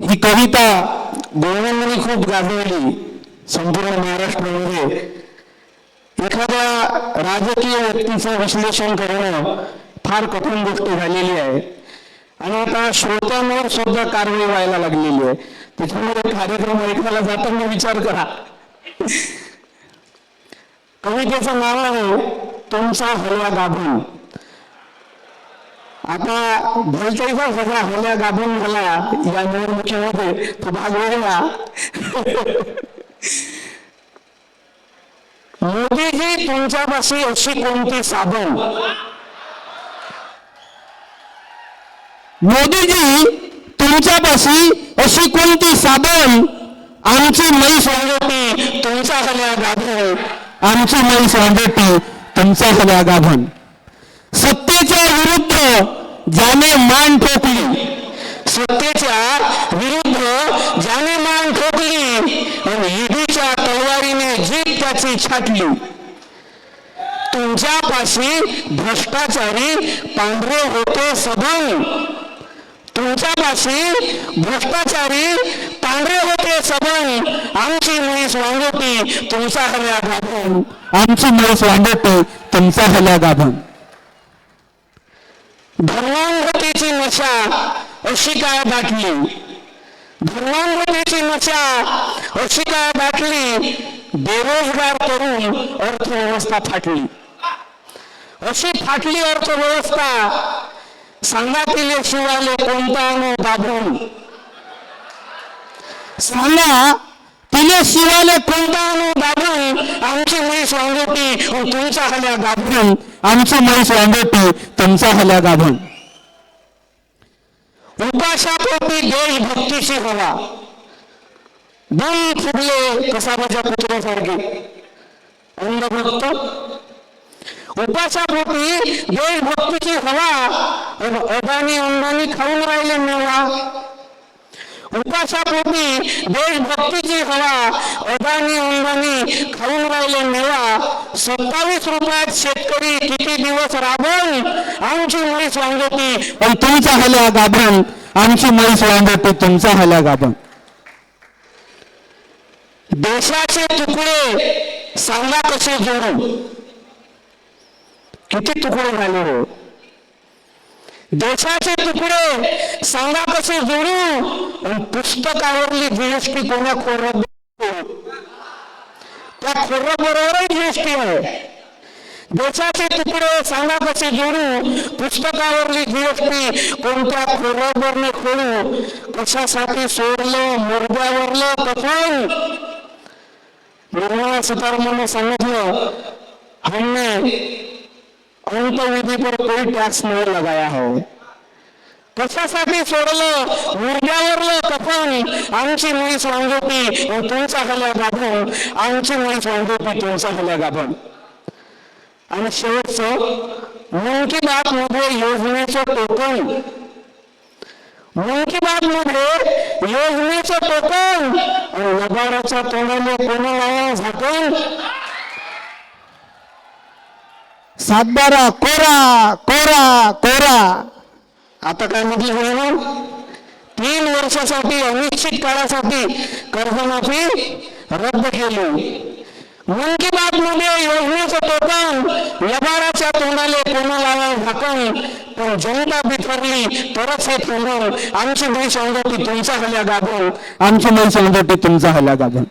ही कविता गोविंदांनी खूप गाजवली संपूर्ण महाराष्ट्रामध्ये. एखाद्या राजकीय व्यक्तीचं विश्लेषण करणं फार कठीण गोष्ट झालेली आहे. आणि आता श्रोत्यांवर सुद्धा कारवाई व्हायला लागलेली आहे. त्याच्यामुळे कार्यक्रम ऐकायला जाताना विचार करा. कवितेचं नाव आहे तुमचा हलवा गाभून आता भलताईचा सगळा हल्या गाभून झाला या तो भाग वेगळा मोदीजी तुमच्यापाशी अशी कोणती साधन? मोदीजी तुमच्यापाशी अशी कोणती साधन? आमची मै स्वागती तुमचा हल्या गाभून आमची मै स्वागती तुमचा हल्या गाभून सत्तेच्या विरुद्ध ज्याने मान ठोकली. सत्तेच्या विरुद्ध ज्याने मान ठोकली आणि ईडीच्या तलवारीने जीत त्याची छाटली. तुमच्यापाशी भ्रष्टाचारी पांढरे होते सदन तुमच्यापाशी भ्रष्टाचारी पांढरे होते सबन आमची मुळीस वांगोटी तुमचा हल्या गाभन आमची मुळीस वांगोटी तुमचा हल्या गाभन धर्मांगतेची नशा अशी काय बाटली? धर्मांगतेची नशा अशी काय बाटली? बेरोजगार करून अर्थव्यवस्था फाटली. अशी फाटली अर्थव्यवस्था सांगा तिले शिवाले कोणता अनु दाबून सांगा. तिले शिवाले कोणता अनु दाबून आमची म्हैस वांगोटी तुमचा हल्या गाभून. आमची म्हैस वांगोटी तुमचा हल्या गाभून. उपाशापोटी देशभक्तीची हवा. दोन फुगले कसाबाच्या पुतळ्यासारखे. अंधभक्त उपासापोटी देशभक्तीची हवा. अडाणी अदानी खाऊन राहिले मेवा. उपासापूर्वी देशभक्तीची हवा अदानी अंगाने खाऊन राहिले मेवा. सत्तावीस रुपयात शेतकरी किती दिवस राबून आमची म्हैस वांगोटी पण तुमचा हल्या गाभण. आमची म्हैस वांगोटी तुमचा हल्या गाभण. देशाचे तुकडे सांगा कसे जोडू? किती तुकडे झाले हो? देशाचे तुकडे सांगा कसे जोडू आणि पुस्तकावरली जीएसटी कोणा खोर त्या खोरबरोबरही जीएसटी आहे. देशाचे तुकडे सांगा कसे जोडू पुस्तकावरली जीएसटी कोणत्या खोराबरने खोडू कशासाठी सोडलं मुर्द्यावरलं कथन निर्मला सीतारमण सांगितलं हमने अंतविधी पर कोई टॅक्स नाही लगाया है कशासाठी सोडलं? मुर्ग्यावरलं कपन आमची मुळी सांगोपी तुमचा हल्या गाभण. आमची मुळी सांगोपी तुमचा हल्या गाभण. आणि शेवटचं मन की बात मध्ये योजनेचं टोकन मन की बात मध्ये योजनेचं टोकन आणि नगाराच्या तोंडाने कोणाला झाकण? सातबारा कोरा कोरा कोरा. आता काय म्हटलं म्हणून तीन वर्षासाठी अनिश्चित काळासाठी कर्जमाफी रद्द केली. मन की बात मध्ये योजनेचं टोकन व्यवहाराच्या तोंडाले कोणाला झाकण पण जनता बिथरली तरच हे तोंडून आमची म्हैस अंगठी तुमचा हल्या गाभून. आमची म्हैस अंगठी तुमचा हल्या गाभून.